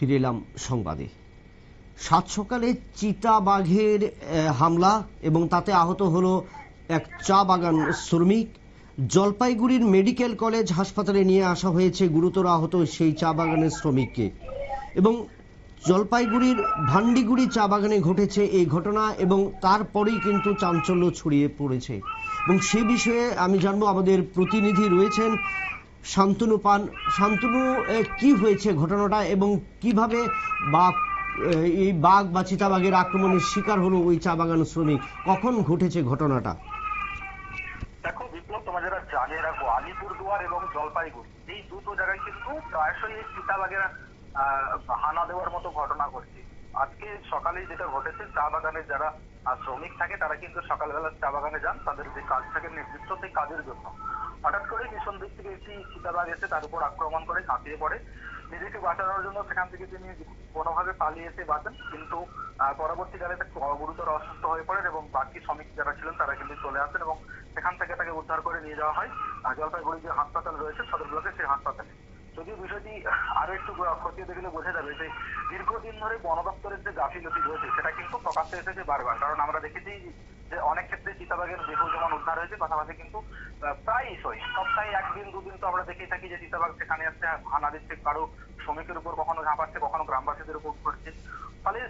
ফিরে এলাম সংবাদে। সাত সকালে চিতা বাঘের হামলা এবং তাতে আহত হলো এক চা বাগান শ্রমিক। জলপাইগুড়ির মেডিকেল কলেজ হাসপাতালে নিয়ে আসা হয়েছে গুরুতর আহত সেই চা বাগানের শ্রমিককে। এবং জলপাইগুড়ির ভান্ডিগুড়ি চা বাগানে ঘটেছে এই ঘটনা এবং তারপরেই কিন্তু চাঞ্চল্য ছড়িয়ে পড়েছে। এবং সে বিষয়ে আমি জানব আমাদের প্রতিনিধি রয়েছেন শান্তনু পান শান্তনু কি হয়েছে ঘটনাটা এবং কীভাবে বাঘ এই বাঘ বা চিতাবাঘের আক্রমণের শিকার হলো ওই চা বাগান শ্রমিক? কখন ঘটেছে ঘটনাটা? দেখো বিপ্লব, তোমার যারা জানিয়ে রাখব আলিপুরদুয়ার এবং জলপাইগুড়ি, এই দুটো জায়গায় কিন্তু প্রায়শই এই চিতাবাঘেরা হানা দেওয়ার মতো ঘটনা ঘটছে। আজকে সকালে যেটা ঘটেছে চা বাগানের যারা আহ, শ্রমিক থাকে তারা কিন্তু সকালবেলা চা বাগানে যান তাদের যে কাজ থাকে নির্দিষ্ট সেই কাজের জন্য। হঠাৎ করে ভীষণ দিক থেকে একটি চিতাবাঘ এসে তার উপর আক্রমণ করে ঝাঁপিয়ে পড়ে। নিজেকে বাঁচানোর জন্য সেখান থেকে তিনি কোনোভাবে পালিয়ে এসে বাঁচেন। কিন্তু পরবর্তীকালে তাকে গুরুতর অসুস্থ হয়ে পড়েন এবং বাকি শ্রমিক যারা ছিলেন তারা কিন্তু চলে আসেন এবং সেখান থেকে তাকে উদ্ধার করে নিয়ে যাওয়া হয়। জলপাইগুড়ি যে হাসপাতাল রয়েছে সদর ব্লকে সেই হাসপাতালে। যদিও বিষয়টি আরও একটু খতিয়ে দেখলে বোঝা যাবে যে দীর্ঘদিন ধরে বন দপ্তরের যে গাফিলতি রয়েছে, সেটা কিন্তু প্রকাশ্যে এসেছে বারবার। কারণ আমরা দেখেছি যে অনেক ক্ষেত্রে চিতাবাঘের দেহ যেমন উদ্ধার হয়েছে, পাশাপাশি কিন্তু প্রায়শই সপ্তাহে একদিন, দুদিন তো আমরা দেখেই থাকি যে চিতাবাঘ সেখানে আসছে, হানা দিচ্ছে, কারও শ্রমিকের উপর কখনো ঝাঁপাচ্ছে কখনো গ্রামবাসীদের উপর করছে ফলে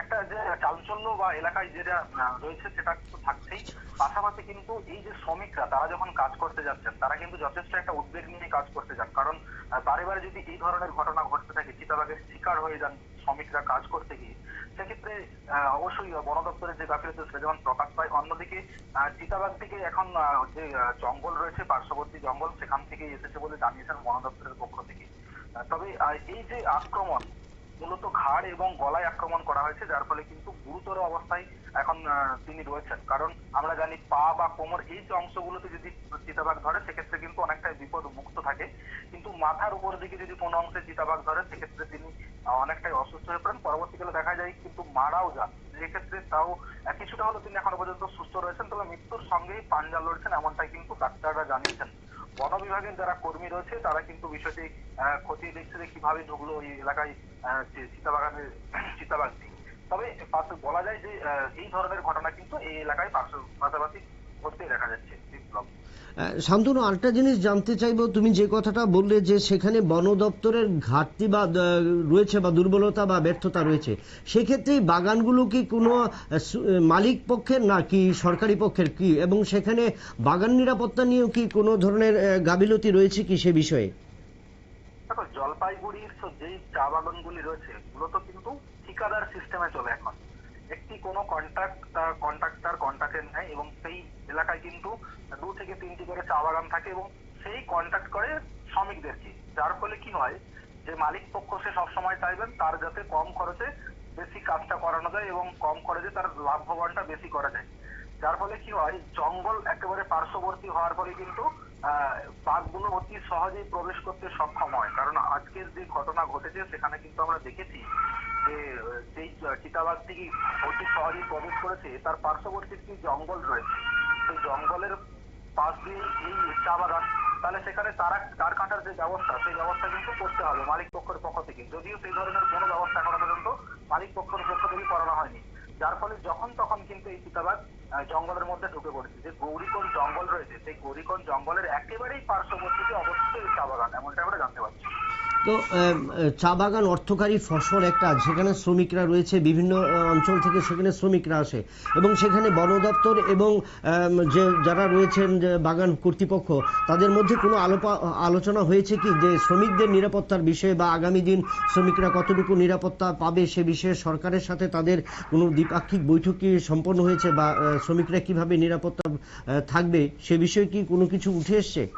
একটা যে চাঞ্চল্য বা এলাকায় যেটা রয়েছে সেটা কিন্তু থাকছেই। পাশাপাশি কিন্তু এই যে শ্রমিকরা, তারা যখন কাজ করতে যাচ্ছেন, তারা কিন্তু যথেষ্ট একটা উদ্বেগ নিয়ে কাজ করতে যান। কারণ বারে বারে যদি এই ধরনের ঘটনা ঘটতে থাকে, চিতাবাঘের শিকার হয়ে যান শ্রমিকরা কাজ করতে গিয়ে সেক্ষেত্রে অবশ্যই বন দপ্তরের যে গাফিলতি সেটা যেমন প্রকাশ পায় অন্যদিকে আহ, চিতাবাঘ থেকে এখন যে জঙ্গল রয়েছে পার্শ্ববর্তী জঙ্গল সেখান থেকে এসেছে বলে জানিয়েছেন বন দপ্তরের পক্ষ থেকে। তবে এই যে আক্রমণ মূলত ঘাড় এবং গলায় আক্রমণ করা হয়েছে যার ফলে কিন্তু গুরুতর অবস্থায় এখন তিনি রয়েছেন। কারণ আমরা জানি পা বা কোমর এই যে অংশগুলোতে যদি চিতাবাঘ ধরে সেক্ষেত্রে কিন্তু অনেকটাই বিপদ মুক্ত থাকে। কিন্তু মাথার উপর দিকে যদি কোনো অংশে চিতাবাঘ ধরে সেক্ষেত্রে তিনি অনেকটাই অসুস্থ হয়ে পড়েন। পরবর্তীকালে দেখা যায় কিন্তু মারাও যান। সেক্ষেত্রে তাও কিছুটা হলো তিনি এখনও পর্যন্ত সুস্থ রয়েছেন, তবে মৃত্যুর সঙ্গেই পাঞ্জা লড়ছেন এমনটাই কিন্তু ডাক্তাররা জানিয়েছেন। বন বিভাগের যারা কর্মী রয়েছে, তারা কিন্তু বিষয়টি খতিয়ে দেখছে যে কীভাবে ঢুকলো এই এলাকায় চিতাবাগানের চিতাবাগটি তবে বলা যায় যে এই ধরনের ঘটনা কিন্তু এই এলাকায় পাশে- পাশাপাশি ঘটতে দেখা যাচ্ছে। শান্তনু, আরেকটা জিনিস জানতে চাইব। তুমি যে কথাটা বললে যে সেখানে বন দপ্তরের ঘাটতি বা রয়েছে বা দুর্বলতা বা ব্যর্থতা রয়েছে, সেক্ষেত্রে বাগানগুলো কি কোনো মালিক পক্ষের না কি সরকারি পক্ষের কি? এবং সেখানে বাগান নিরাপত্তা নিয়েও কি কোনো ধরনের গাফিলতি রয়েছে কি সে বিষয়ে? জলপাইগুড়ির যেই চা বাগানগুলি রয়েছে মূলত কিন্তু ঠিকাদার সিস্টেমে চলে এখন একটি কোনো কন্ট্রাক্ট কন্ট্রাক্টর কন্ট্রাক্টের নেয় এবং সেই এলাকায় কিন্তু দু থেকে তিনটি করে চা বাগান থাকে এবং সেই কন্ট্রাক্ট করে শ্রমিকদেরকে। যার ফলে কি হয় যে মালিক পক্ষ সে সবসময় চাইবেন তার যাতে কম খরচে বেশি কাজটা করানো যায় এবং কম খরচে তার লাভবানটা বেশি করা যায়। যার ফলে কি হয়, জঙ্গল একেবারে পার্শ্ববর্তী হওয়ার ফলে কিন্তু বাঘগুলো অতি সহজেই প্রবেশ করতে সক্ষম হয়। কারণ আজকের যে ঘটনা ঘটেছে, সেখানে কিন্তু আমরা দেখেছি যে, যেই চিতাবাঘটি অতি সহজেই প্রবেশ করেছে, তার পার্শ্ববর্তী একটি জঙ্গল রয়েছে। সেই জঙ্গলের পাশ দিয়ে এই চা বাগান তাহলে সেখানে তারা তার কাটার যে ব্যবস্থা, সেই ব্যবস্থা কিন্তু করতে হবে মালিক পক্ষের পক্ষ থেকে। যদিও সেই ধরনের কোনো ব্যবস্থা এখনও পর্যন্ত মালিক পক্ষের পক্ষ থেকে করানো হয়নি। যার ফলে যখন তখন কিন্তু এই চিতাবাঘ জঙ্গলের মধ্যে ঢুকে পড়েছে। যে গৌরীকোণ জঙ্গল রয়েছে, সেই গৌরীকোণ জঙ্গলের একেবারেই পার্শ্ববর্তীতে অবস্থিত এই চা বাগান এমনটা আমরা জানতে পারছি। তো চা বাগান অর্থকারী ফসল একটা যেখানে শ্রমিকরা রয়েছে, বিভিন্ন অঞ্চল থেকে সেখানে শ্রমিকরা আসে। এবং সেখানে বন দপ্তর এবং যে যারা রয়েছেন বাগান কর্তৃপক্ষ, তাদের মধ্যে কোনো আলোপা- আলোচনা হয়েছে কি যে শ্রমিকদের নিরাপত্তার বিষয়ে বা আগামী দিন শ্রমিকরা কতটুকু নিরাপত্তা পাবে সে বিষয়ে সরকারের সাথে তাদের কোনো দ্বিপাক্ষিক বৈঠক কি সম্পন্ন হয়েছে বা শ্রমিকরা কীভাবে নিরাপত্তা থাকবে সে বিষয়ে কি কোনো কিছু উঠে এসছে?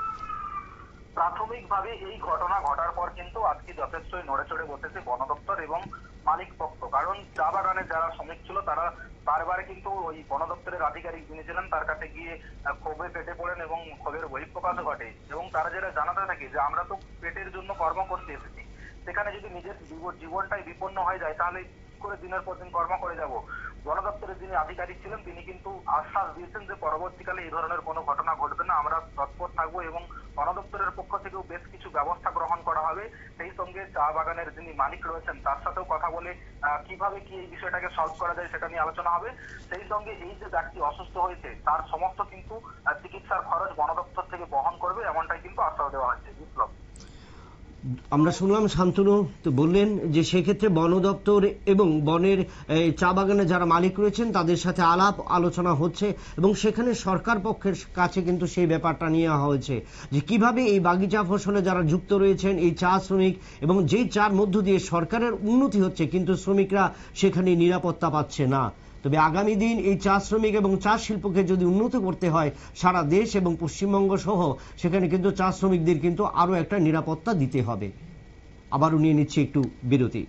প্রাথমিকভাবে এই ঘটনা ঘটার পর কিন্তু আজকে যথেষ্টই নড়ে চড়ে বসেছে বন দপ্তর এবং মালিক পক্ষ কারণ চা বাগানের যারা শ্রমিক ছিল, তারা বারবার কিন্তু ওই বন দপ্তরের আধিকারিক যিনি ছিলেন তার কাছে গিয়ে ক্ষোভে পেটে পড়েন এবং ক্ষোভের বহিঃপ্রকাশও ঘটে। এবং তারা যেটা জানাতে থাকে যে, আমরা তো পেটের জন্য কর্ম করতে এসেছি। সেখানে যদি নিজের জীব- জীবনটাই বিপন্ন হয়ে যায়, তাহলে করে দিনের পর দিন কর্ম করে যাব? বন দপ্তরের যিনি আধিকারিক ছিলেন, তিনি কিন্তু আশ্বাস দিয়েছেন যে পরবর্তীকালে এই ধরনের কোনো ঘটনা ঘটবে না। আমরা তৎপর থাকব এবং বন দপ্তরের পক্ষ থেকেও বেশ কিছু ব্যবস্থা গ্রহণ করা হবে। সেই সঙ্গে চা বাগানের যিনি মালিক রয়েছেন, তার সাথেও কথা বলে কীভাবে কি এই বিষয়টাকে সলভ করা যায় সেটা নিয়ে আলোচনা হবে। সেই সঙ্গে এই যে ব্যক্তি অসুস্থ হয়েছে, তার সমস্ত কিন্তু চিকিৎসার খরচ বন দপ্তর থেকে বহন করবে, এমনটাই কিন্তু আশ্বাস দেওয়া হয়েছে আমরা শুনলাম শান্তনু তো বললেন যে সেক্ষেত্রে বন দপ্তর এবং বনের চা বাগানে যারা মালিক রয়েছেন তাদের সাথে আলাপ আলোচনা হচ্ছে এবং সেখানে সরকার পক্ষের কাছে কিন্তু সেই ব্যাপারটা নিয়ে হয়েছে যে কীভাবে এই বাগিচা ফসলে যারা যুক্ত রয়েছেন, এই চা শ্রমিক এবং যেই চার মধ্য দিয়ে সরকারের উন্নতি হচ্ছে কিন্তু শ্রমিকরা সেখানে নিরাপত্তা পাচ্ছে না। তবে আগামী দিন এই চা শ্রমিক এবং চা শিল্পকে যদি উন্নত করতে হয় সারা দেশ এবং পশ্চিমবঙ্গ সহ, সেখানে কিন্তু চা শ্রমিকদের কিন্তু আরও একটা নিরাপত্তা দিতে হবে। আবারও নিয়ে নিচ্ছি একটু বিরতি।